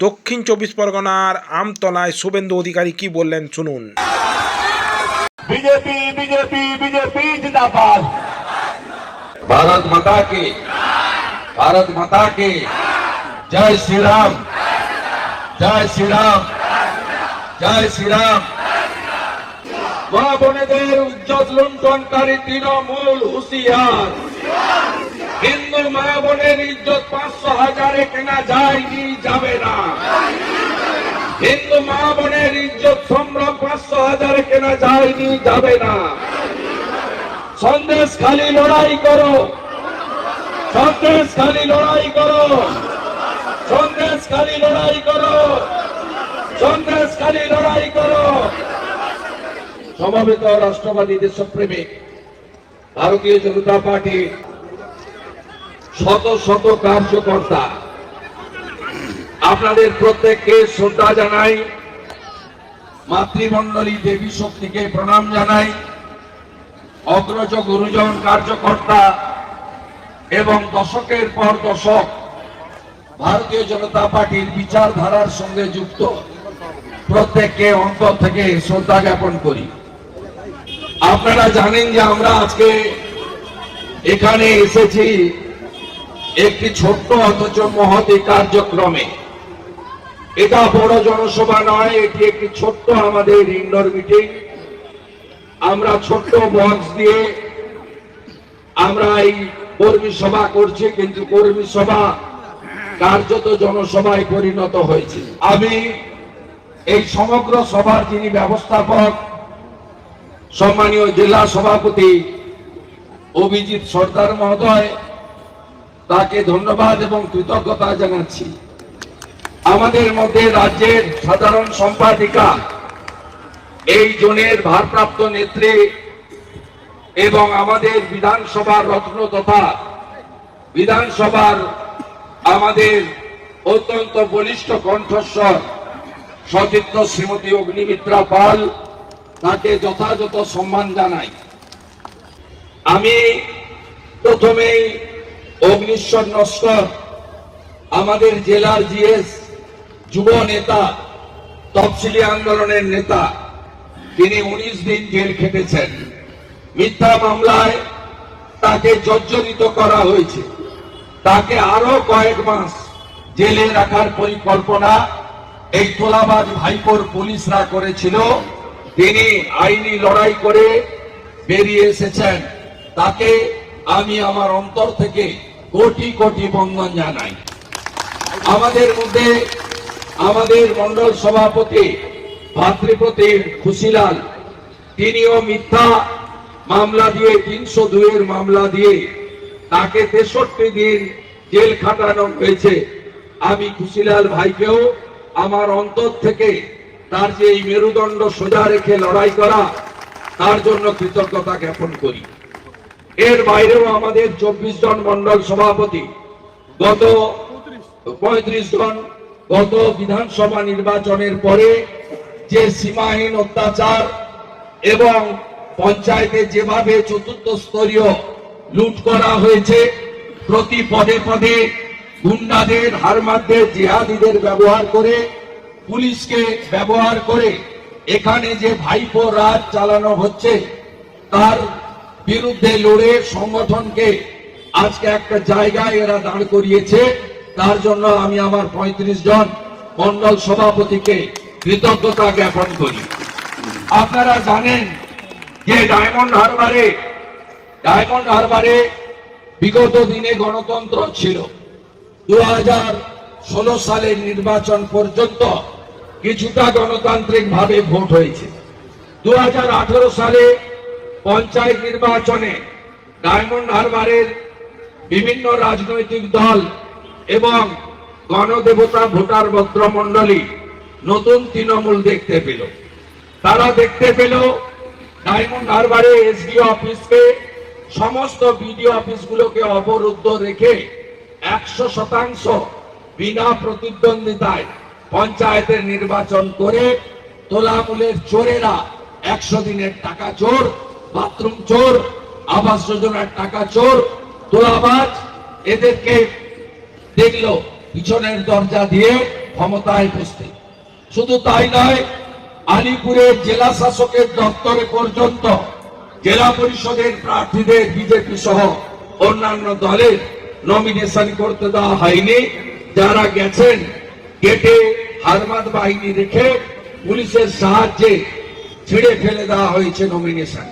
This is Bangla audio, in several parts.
দক্ষিণ চব্বিশ পরগনার আমতলায় শুভেন্দু অধিকারী কি বললেন শুনুন बीजेपी बीजेपी बीजेपी जिंदाबाद भारत माता की भारत माता की जय श्री राम जय श्री राम জয় শ্রীরাম মা বোনেদের উজ্জ্বল লুণ্ঠনকারী তৃণমূল হুঁশিয়ার হিন্দু মা বোনের ইজ্জত পাঁচশো হাজারে কেনা যায়নি, যাবে না। হিন্দু মা বোনের ইজ্জত সম্ভ্রম পাঁচশো হাজারে কেনা যায়নি, যাবে না। সন্দেশ খালি লড়াই করো। সন্দেশ খালি লড়াই করো। সন্দেশ খালি লড়াই করো। সন্দেশ খালি লড়াই করো। সমবেত রাষ্ট্রবাদী দেশপ্রেমিক, ভারতীয় জনতা পার্টি শত শত কার্যকর্তা। আপনাদের প্রত্যেককে শ্রদ্ধা জানাই, মাতৃমণ্ডলী দেবী শক্তিকে প্রণাম জানাই, অগ্রজ গুরুজন কার্যকর্তা এবং দশকের পর দশক ভারতীয় জনতা পার্টির বিচারধারার সঙ্গে যুক্ত। প্রত্যেককে অন্তর থেকে শ্রদ্ধা জ্ঞাপন করি। আপনারা জানেন যে আমরা আজকে এখানে এসেছি একটি ছোট্ট অথচ মহতি কার্যক্রমে। এটা বড় জনসভা নয়, এটি একটি ছোট্ট আমাদের ইন্ডোর মিটিং আমরা ছোট্ট বক্স দিয়ে আমরা এই কর্মী সভা করছি, কিন্তু কর্মী সভা কার্যত জনসভায় পরিণত হয়েছে। আমি এই সমগ্র সভার যিনি ব্যবস্থাপক, সম্মানীয় জেলা সভাপতি অভিজিৎ সর্দার মহোদয় তাকে ধন্যবাদ এবং কৃতজ্ঞতা জানাচ্ছি। আমাদের মধ্যে রাজ্যের সাধারণ সম্পাদিকা, এই জোনের ভারপ্রাপ্ত নেত্রী এবং আমাদের বিধানসভার রত্ন তথা বিধানসভার আমাদের অত্যন্ত বলিষ্ঠ কণ্ঠস্বর সতীর্থ শ্রীমতী অগ্নিমিত্রা পাল, তাকে যথাযথ সম্মান জানাই। আমি প্রথমেই অগ্নিশ্বর নস্কর, আমাদের জেলার জিএস যুব নেতা, তফসিলি আন্দোলনের নেতা, তিনি উনিশ দিন জেল খেটেছেন। মিথ্যা মামলায় তাকে জর্জরিত করা হয়েছে। তাকে আরও কয়েক মাস জেলে রাখার পরিকল্পনা এই তোলাবাজ ভাইপোর পুলিশরা করেছিল। তিনি আইনি লড়াই করে বেরিয়ে এসেছেন। তাকে আমি আমার অন্তর থেকে কোটি কোটি বন্ধন জানাই। আমাদের মধ্যে আমাদের মন্ডল সভাপতি ভাতৃপতি খুশিলাল, তিনিও মিথ্যা মামলা দিয়ে, তিনশো দুইয়ের মামলা দিয়ে তাকে তেষট্টি দিন জেল খাটানো হয়েছে। আমি খুশিলাল ভাইকেও আমার অন্তর থেকে তার যে এই মেরুদণ্ড সোজা রেখে লড়াই করা, তার জন্য কৃতজ্ঞতা জ্ঞাপন করি। এর বাইরেও আমাদের চব্বিশ জন মন্ডল সভাপতি, গত পঁয়ত্রিশ জন গত বিধানসভা নির্বাচনের পরে যে সীমাহীন অত্যাচার এবং পঞ্চায়েতে যেভাবে চতুর্থ স্তরীয় লুট করা হয়েছে, প্রতি পদে পদে গুন্ডাদের হারমাদদের জেহাদিদের ব্যবহার করে, পুলিশকে ব্যবহার করে এখানে যে ভাইপো রাজ চালানো হচ্ছে, তার বিরুদ্ধে লড়ে সংগঠনকে আজকে একটা জায়গায় এরা দাঁড় করিয়েছে। তার জন্য আমি আমার ৩৫ জন মন্ডল সভাপতিকে কৃতজ্ঞতা জ্ঞাপন করি। আপনারা জানেন যে ডায়মন্ড হারবারে ডায়মন্ড হারবারে বিগত দিনে গণতন্ত্র ছিল। দু ষোলো সালের নির্বাচন পর্যন্ত কিছুটা গণতান্ত্রিক ভাবে ভোট হয়েছে। দু হাজার আঠারো সালে পঞ্চায়েত নির্বাচনে ডায়মন্ড হারবারের বিভিন্ন রাজনৈতিক দল এবং গণদেবতা ভোটার ভদ্রমন্ডলী নতুন তৃণমূল দেখতে পেল। তারা দেখতে পেল ডায়মন্ড হারবারে এসডিও অফিসকে, সমস্ত বিডিও অফিসগুলোকে অবরুদ্ধ রেখে একশো শতাংশ বিনা প্রতিদ্বন্দ্বিতায় পঞ্চায়েতের নির্বাচন করে তোলামূলের চোরেরা একশো দিনের টাকা চোর বাথরুম চোর, আবাস যোজনার টাকা চোর তোলাবাজ এদেরকে দেখল, পিছনের দরজা দিয়ে ক্ষমতায় বসতে। শুধু তাই নয়, আলিপুরের জেলা শাসকের দপ্তরে পর্যন্ত জেলা পরিষদের প্রার্থীদের, বিজেপি সহ অন্যান্য দলের নমিনেশন করতে দেওয়া হয়নি। যারা গেছেন, গেটে হারমাদ বাহিনী রেখে পুলিশের সাহায্যে ছিঁড়ে ফেলে দেওয়া হয়েছে নমিনেশন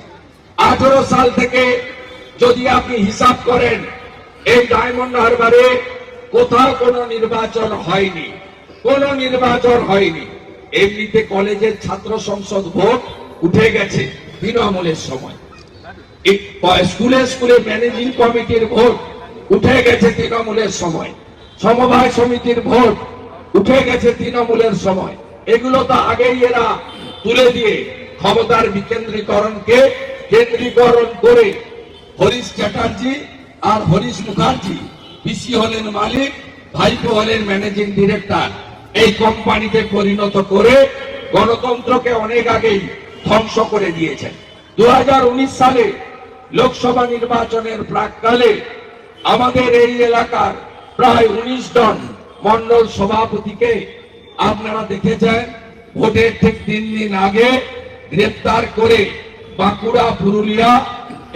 আঠারো সাল থেকে যদি আপনি হিসাব করেন, এই ডায়মন্ড হারবারে কোথাও কোনো নির্বাচন হয়নি, কোনো নির্বাচন হয়নি। এমনিতে কলেজের ছাত্র সংসদ ভোট উঠে গেছে তৃণমূলের সময়। স্কুলে স্কুলে ম্যানেজিং কমিটির ভোট উঠে গেছে তৃণমূলের সময়। সমবায় সমিতির ভোট উঠে গেছে তৃণমূলের সময়। এগুলো তো আগেই এরা তুলে দিয়ে ক্ষমতার বিকেন্দ্রীকরণকে কেন্দ্রীকরণ করে হরিশ চ্যাটার্জি আর হরিশ মুখার্জি পিসি হলেন মালিক, ভাইপো হলেন ম্যানেজিং ডিরেক্টর এই কোম্পানিতে পরিণত করে গণতন্ত্রকে অনেক আগেই ধ্বংস করে দিয়েছেন। দুহাজার উনিশ সালে লোকসভা নির্বাচনের প্রাককালে আমাদের এই এলাকার প্রায় উনিশ জন মন্ডল সভাপতিকে আপনারা দেখেছেন। ভোটের ঠিক তিন দিন আগে গ্রেপ্তার করে বাঁকুড়া, পুরুলিয়া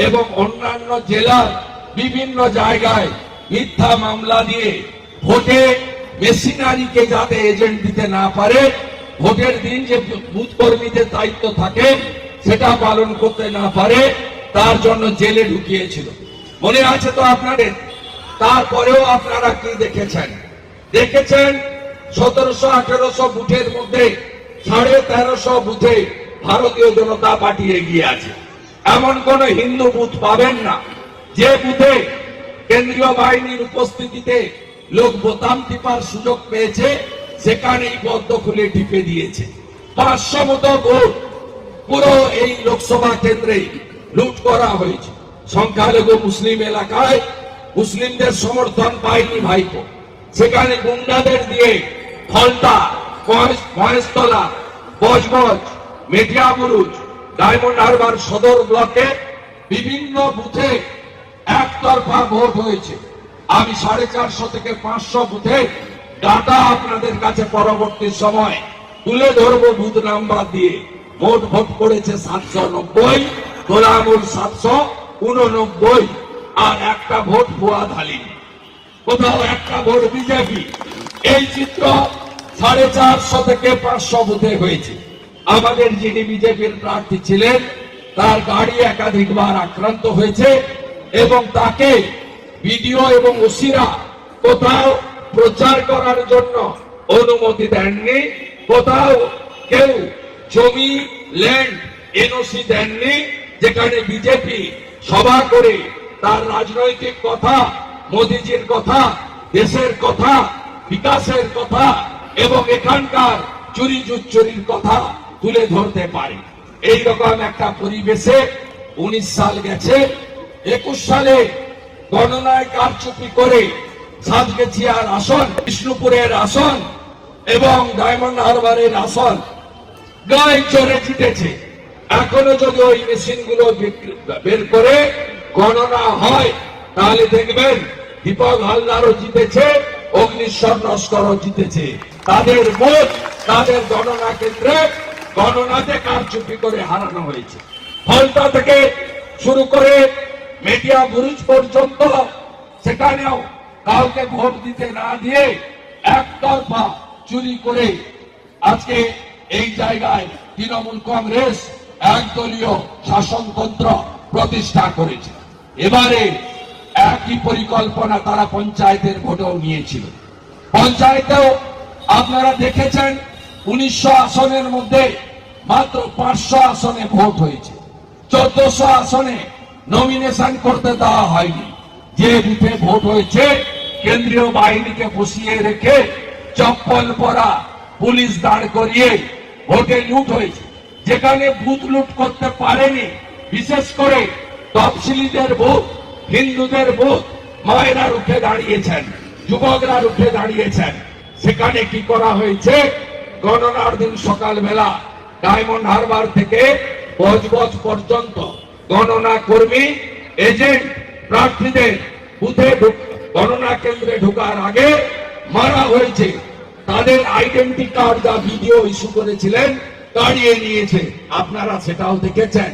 এবং অন্যান্য জেলার বিভিন্ন জায়গায় মিথ্যা মামলা দিয়ে ভোটে মেশিনারিকে যাতে এজেন্ট দিতে না পারে, ভোটের দিন যে বুথ কর্মীদের দায়িত্ব থাকে সেটা পালন করতে না পারে, তার জন্য জেলে ঢুকিয়েছিল। মনে আছে তো আপনাদের? তারপরেও আপনারা কি দেখেছেন? দেখেছেন সতেরোশো আঠেরোশো বুথের মধ্যে সাড়ে তেরোশো বুথে ভারতীয় জনতা পার্টি এগিয়ে আছে। এমন কোন হিন্দু বুথ পাবেন না, যে বুথে কেন্দ্রীয় বাহিনীর উপস্থিতিতে লোক বোতাম টিপার সুযোগ পেয়েছে, সেখানেই পদ্ম খুলে টিপে দিয়েছে। পাঁচশো মতো ভোট পুরো এই লোকসভা কেন্দ্রে লুট করা হয়েছে। সংখ্যালঘু মুসলিম এলাকায় মুসলিমদের সমর্থন পায়নি ভাইপো। সেখানে গুন্ডাদের দিয়ে ফলতা মহেশ- মহেশতলা বজবজ মেটিয়াবুরুজ ডায়মন্ড হারবার সদর ব্লকে বিভিন্ন বুথে একতরফা ভোট হয়েছে। আমি সাড়ে চারশো থেকে পাঁচশো বুথে ডাটা আপনাদের কাছে পরবর্তী সময় তুলে ধরবো বুথ নাম্বার দিয়ে। ভোট ভোট করেছে সাতশো নব্বই, গোলামুল সাতশো উননব্বই, আর একটা ভোট ভুয়া ধালি কোথাও একটা ভোট বিজেপি। এই চিত্র সাড়ে চারশো থেকে পাঁচশো বুথে হয়েছে। আমাদের যিনি বিজেপির প্রার্থী ছিলেন, তার গাড়ি একাধিকবার আক্রান্ত হয়েছে এবং তাকে ভিডিও এবং ওসিরা কোথাও প্রচার করার জন্য অনুমতি দেননি, কোথাও কেউ জমি, ল্যান্ড, এনওসি দেননি, যেখানে বিজেপি সভা করে তার রাজনৈতিক কথা, মোদিজির কথা, দেশের কথা, বিকাশের কথা এবং এখানকার চুরি চুরির কথা তুলে ধরতে পারে। এই রকম একটা পরিবেশে উনিশ সাল গেছে, একুশ সালে গণনায় কারচুপি করে সাতগেছিয়ার আসন, বিষ্ণুপুরের আসন এবং ডায়মন্ড হারবারের আসন গায়ে চড়ে জিতেছে। এখনও যদি ওই মেশিনগুলো বের করে গণনা হয়, তাহলে দেখবেন দীপক হালদারও জিতেছে অগ্নিশ্বর নস্করও জিতেছে। তাদের ভোট, তাদের গণনা কেন্দ্রে গণনাতে কারচুপি করে হারানো হয়েছে। ফলতা থেকে শুরু করে মেডিয়া বুরুজ পর্যন্ত সেখানেও কাউকে ভোট দিতে না দিয়ে একতরফা চুরি করে আজকে এই জায়গায় তৃণমূল কংগ্রেস একদলীয় শাসনতন্ত্র প্রতিষ্ঠা করেছে। এবারে একই পরিকল্পনা তারা পঞ্চায়েতের ভোটেও নিয়েছিল। পঞ্চায়েতেও আপনারা দেখেছেন উনিশশো আসনের মধ্যে মাত্র পাঁচশো আসনে ভোট হয়েছে। চোদ্দশো আসনে নমিনেশন করতে দেওয়া হয়নি। যে বুথে ভোট হয়েছে, কেন্দ্রীয় বাহিনীকে বসিয়ে রেখে চপ্পল পরা পুলিশ দাঁড় করিয়ে ভোটে লুট হয়েছে। যেখানে বুথ লুট করতে পারেনি, বিশেষ করে তফসিলিদের বুথ হিন্দুদের বুথ মায়েরা রুখে দাঁড়িয়েছেন, যুবকরা রুখে দাঁড়িয়েছেন। সেখানে কি করা হয়েছে? গণনার দিন সকালবেলা ডায়মন্ড হারবার থেকে বজবজ পর্যন্ত গণনা কর্মী, এজেন্ট, প্রার্থীদের বুথে গণনা কেন্দ্রে ঢোকার আগে মারা হয়েছে। তাদের আইডেন্টি কার্ড যা ভিডিও ইস্যু করেছিলেন কাড়িয়ে নিয়েছে। আপনারা সেটাও দেখেছেন।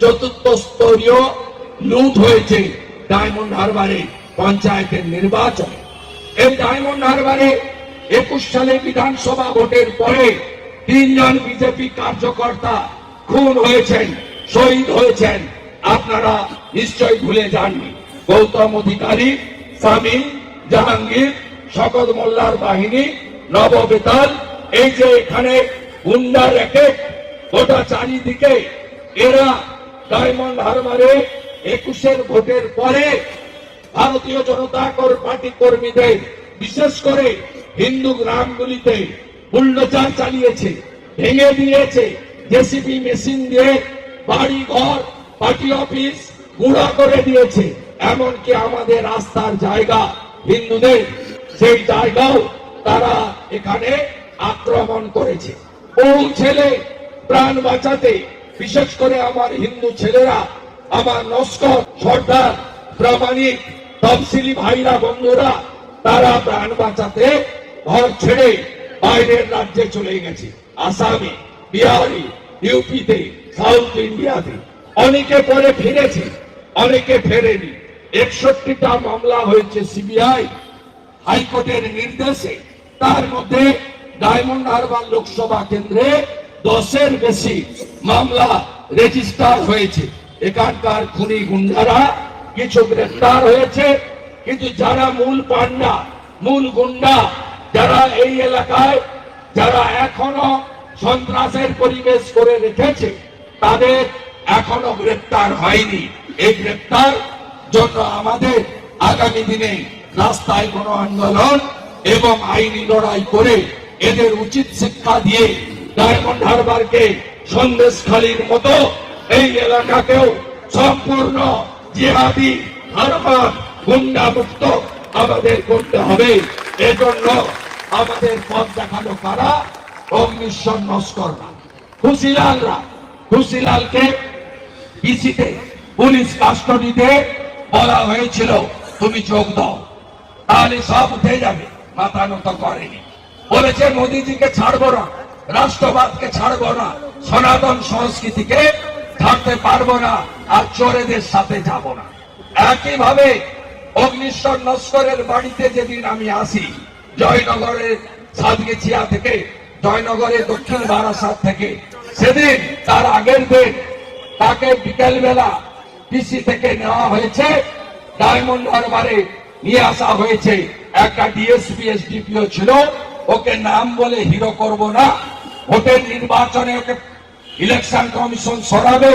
চতুর্থ স্তরীয় লুট হয়েছে ডায়মন্ড হারবারে পঞ্চায়েতের নির্বাচন। এই ডায়মন্ড হারবারে একুশ সালে বিধানসভা ভোটের পরে তিনজন বিজেপি কার্যকর্তা খুন হয়েছেন, শহীদ হয়েছেন। আপনারা নিশ্চয়ই ভুলে যাননি গৌতম অধিকারী সামিন জাহাঙ্গীর, শকত মোল্লার বাহিনী, নববেতাল, এই যে এখানে গুন্ডা র্যাকেট, গোটা চারিদিকে, এরা ডায়মন্ড হারবারে একুশের ভোটের পরে ভারতীয় জনতা পার্টি কর্মীদের, বিশেষ করে হিন্দু গ্রামগুলিতে বুল্ডোজার চালিয়েছে, ভেঙে দিয়েছে, জেসিবি মেশিন দিয়ে বাড়ি ঘর পার্টি অফিস গুঁড়া করে দিয়েছে। এমনকি আমাদের রাস্তার জায়গা হিন্দুদের, সেই জায়গাও তারা এখানে আক্রমণ করেছে। বহু ছেলে প্রাণ বাঁচাতে, বিশেষ করে আমার হিন্দু ছেলেরা, আমার নস্কর, সর্দার, প্রামাণিক, তফসিলি ভাইরা, বন্ধুরা, তারা প্রাণ বাঁচাতে ঘর ছেড়ে বাইরের রাজ্যে চলে গেছে। আসামে, বিহারি, ইউপিতে, সাউথ ইন্ডিয়াতে। অনেকে পরে ফিরেছে, অনেকে ফেরেনি। একষট্টিটা মামলা হয়েছে সিবিআই হাইকোর্টের নির্দেশে। তার মধ্যে ডায়মন্ড হারবার লোকসভা কেন্দ্রে দশের বেশি মামলা রেজিস্টার হয়েছে। এখানকার খুনি গুন্ডারা কিছু গ্রেফতার হয়েছে, কিন্তু যারা মূল পান্ডা, মূল গুন্ডা যারা এই এলাকায়, যারা এখনও সন্ত্রাসের পরিবেশ করে রেখেছে, তাদের এখনও গ্রেপ্তার হয়নি। এই গ্রেপ্তার জন্য আমাদের আগামী দিনে রাস্তায় কোন আন্দোলন এবং আইনি লড়াই করে এদের উচিত শিক্ষা দিয়ে ডায়মন্ড হারবারকে সন্দেশখালীর মতো এই এলাকাকেও সম্পূর্ণ জিহাদি হারবার গুন্ডা মুক্ত আমাদের করতে হবে। এজন্য আমাদের পথ দেখানো কারা? অগ্নিশ্বর নস্কররা। খুশিলালরা খুশিলালকে পিসিতে, পুলিশ কাস্টডিতে বলা হয়েছিল, তুমি যোগ দাও। তাহলে সব উঠে যাবে। মাথা নত করেনি। বলেছে, মোদিজিকে ছাড়বো না। রাষ্ট্রবাদকে ছাড়বো না। সনাতন সংস্কৃতিকে ছাড়তে পারব না। আর চোরেদের সাথে যাব না। একইভাবে অগ্নিশ্বর নস্করের বাড়িতে যেদিন আমি আসি জয়নগরের সাতগেছিয়া থেকে, জয়নগরের দক্ষিণ বারাসাত থেকে। সেদিন তার আগের দিন তাকে বিকেল বেলা পিসি থেকে নেওয়া হয়েছে। ডায়মন্ড হারবারে নিয়ে আসা হয়েছে। একটা ডিএসপি এসডিপিও ছিল। ওকে নাম বলে হিরো করব না। ভোটের নির্বাচনে ওকে ইলেকশন কমিশন সরাবে।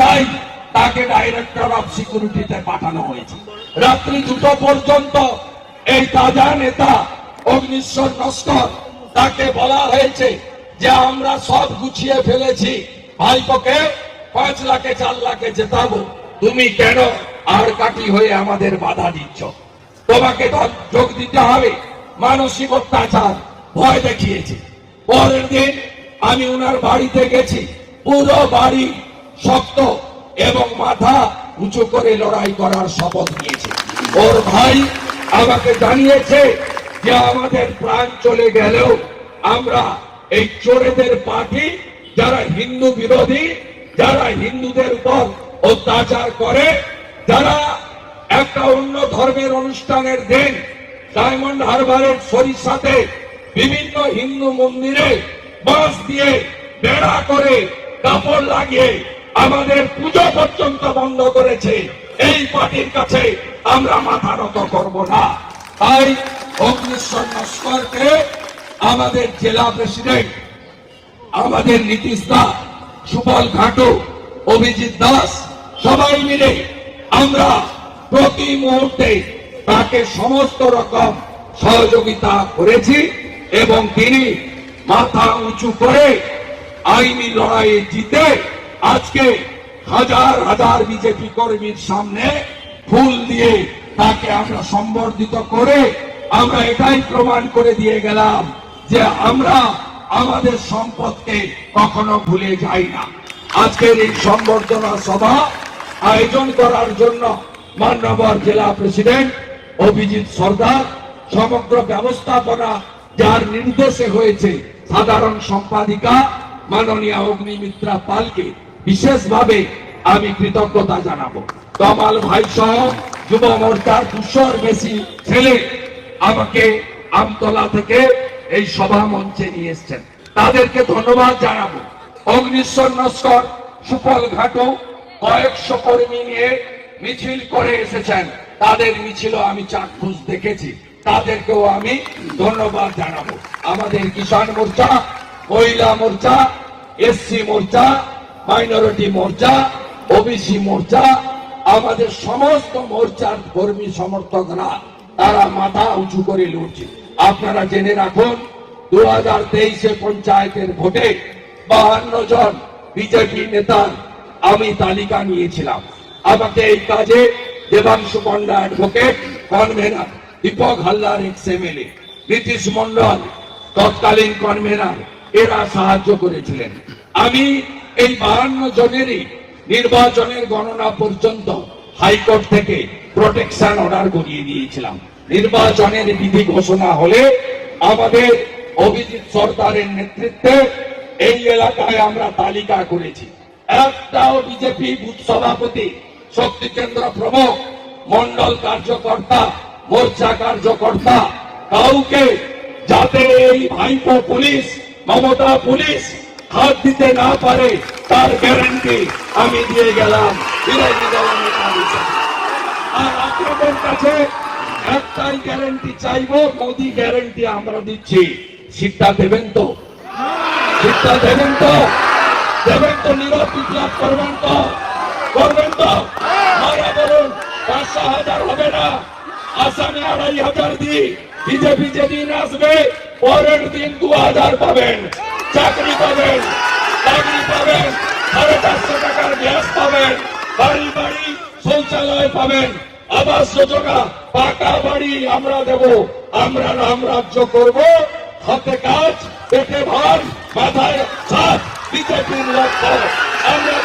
তাই তাকে ডাইরেক্টর অফ সিকিউরিটিতে পাঠানো হয়েছে। রাত্রি দুটো পর্যন্ত এই তাজা নেতা অগ্নিশ্বর নস্কর, তাকে বলা হয়েছে যে আমরা সব গুছিয়ে ফেলেছি। ভাইপোকে পাঁচ লাখে, চার লাখে জেতাবো। তুমি কেন আর কাটি হয়ে আমাদের বাধা দিচ্ছ? তোমাকে যোগ দিতে হবে। মানসিক অত্যাচার ভয় দেখিয়েছে। পরের দিন আমি ওনার বাড়িতে গেছি। পুরো বাড়ি শক্ত এবং মাথা উঁচু করে লড়াই করার শপথ নিয়েছে। ওর ভাই আমাকে জানিয়েছে যে আমাদের প্রাণ চলে গেলেও আমরা এই চোরেদের পার্টি যারা হিন্দু বিরোধী, যারা হিন্দুদের উপর অত্যাচার করে, যারা একটা অন্য ধর্মের অনুষ্ঠানের দিন ডায়মন্ড হারবারের সরিষাতে বিভিন্ন হিন্দু মন্দিরে বাঁশ দিয়ে বেড়া করে কাপড় লাগিয়ে আমাদের পুজো পর্যন্ত বন্ধ করেছে। এই পার্টির কাছে আমরা মাথা নত করব না। তাই অগ্নিশ্বর নস্করকে আমাদের জেলা প্রেসিডেন্ট আমাদের নীতিশ দা সুবল ঘাটু, অভিজিৎ দাস, সবাই মিলে আমরা প্রতি মুহূর্তে তাকে সমস্ত রকম সহযোগিতা করেছি এবং তিনি মাথা উঁচু করে আইনি লড়াইয়ে জিতে আজকে হাজার হাজার বিজেপি কর্মীর সামনে ফুল দিয়ে তাকে আমরা সম্বর্ধিত করে আমরা এটাই প্রমাণ করে দিয়ে গেলাম যে আমরা আমাদের সম্পদকে কখনো ভুলে যাই না। আজকের এই সম্বর্ধনা সভা আয়োজন করার জন্য মান্যবর জেলা প্রেসিডেন্ট অভিজিৎ সর্দার, সমগ্র ব্যবস্থাপনা যার নির্দেশে হয়েছে সাধারণ সম্পাদিকা মাননীয় অগ্নিমিত্রা পালকে বিশেষভাবে আমি কৃতজ্ঞতা জানাব। তমাল ভাই সহ যুব মোর্চার দুশোর বেশি ছেলে আমাকে আমতলা থেকে এই সভা মঞ্চে নিয়ে এসছেন। তাদেরকে ধন্যবাদ জানাব। অগ্নিশ্বর নস্কর, সুফল ঘাটও কয়েকশো কর্মী নিয়ে মিছিল করে এসেছেন। তাদের মিছিল আমি চাক্ষুষ দেখেছি। তাদেরকেও আমি ধন্যবাদ জানাব। আমাদের Kisan Morcha, Mahila Morcha, SC Morcha, minority Morcha, OBC Morcha, আমাদের সমস্ত মোর্চার কর্মী সমর্থকরা তারা মাথা উঁচু করে লড়ছে। আপনারা জেনে রাখুন দু হাজার তেইশে পঞ্চায়েতের ভোটে বাহান্ন জন বিজেপি নেতার আমি তালিকা নিয়েছিলাম। আমাকে এই কাজে Debangshu Panda advocate convener Dipak Hallar ex MLA Nitish Mandal তৎকালীন কনভেনার এরা সাহায্য করেছিলেন। আমি এই বাহান্ন জনেরই নির্বাচনের গণনা পর্যন্ত হাইকোর্ট থেকে প্রোটেকশন অর্ডার করিয়ে দিয়েছিলাম। নির্বাচনের বিধি ঘোষণা হলে আমাদের অভিজিৎ সরকারের নেতৃত্বে এই এলাকায় আমরা তালিকা করেছি। একটাও বিজেপি বুথ সভাপতি শক্তি কেন্দ্র প্রমুখ মন্ডল কার্যকর্তা, মোর্চা কার্যকর্তা, কাউকে যাতে এই ভাইপো পুলিশ, মমতা পুলিশ হাত দিতে না পারে, তার গ্যারান্টি আমি দিয়ে গেলাম। আর আপনাদের কাছে একটাই গ্যারান্টি চাইব, মোদি গ্যারান্টি আমরা দিচ্ছি। সিটটা দেবেন তো? সিটটা দেবেন তো? দেবেন তো নীরব বিপ্লব করবেন তো? করবেন তো? বলুন পাঁচশো হাজার হবে না। আসামে আড়াই হাজার দিই বিজেপি যেদিন আসবে, পরের দিন দু হাজার পাবেন। চাকরি পাবেন চাকরি পাবেন, সাড়ে চারশো টাকার গ্যাস পাবেন, বাড়ি বাড়ি শৌচালয় পাবেন। আবাস যোজনা, পাকা বাড়ি আমরা দেব, আমরা রাম রাজ্য করব, হাতে কাজ, পেটে ভার, মাথায় ছাদ বিজেপির লক্ষ্য আমরা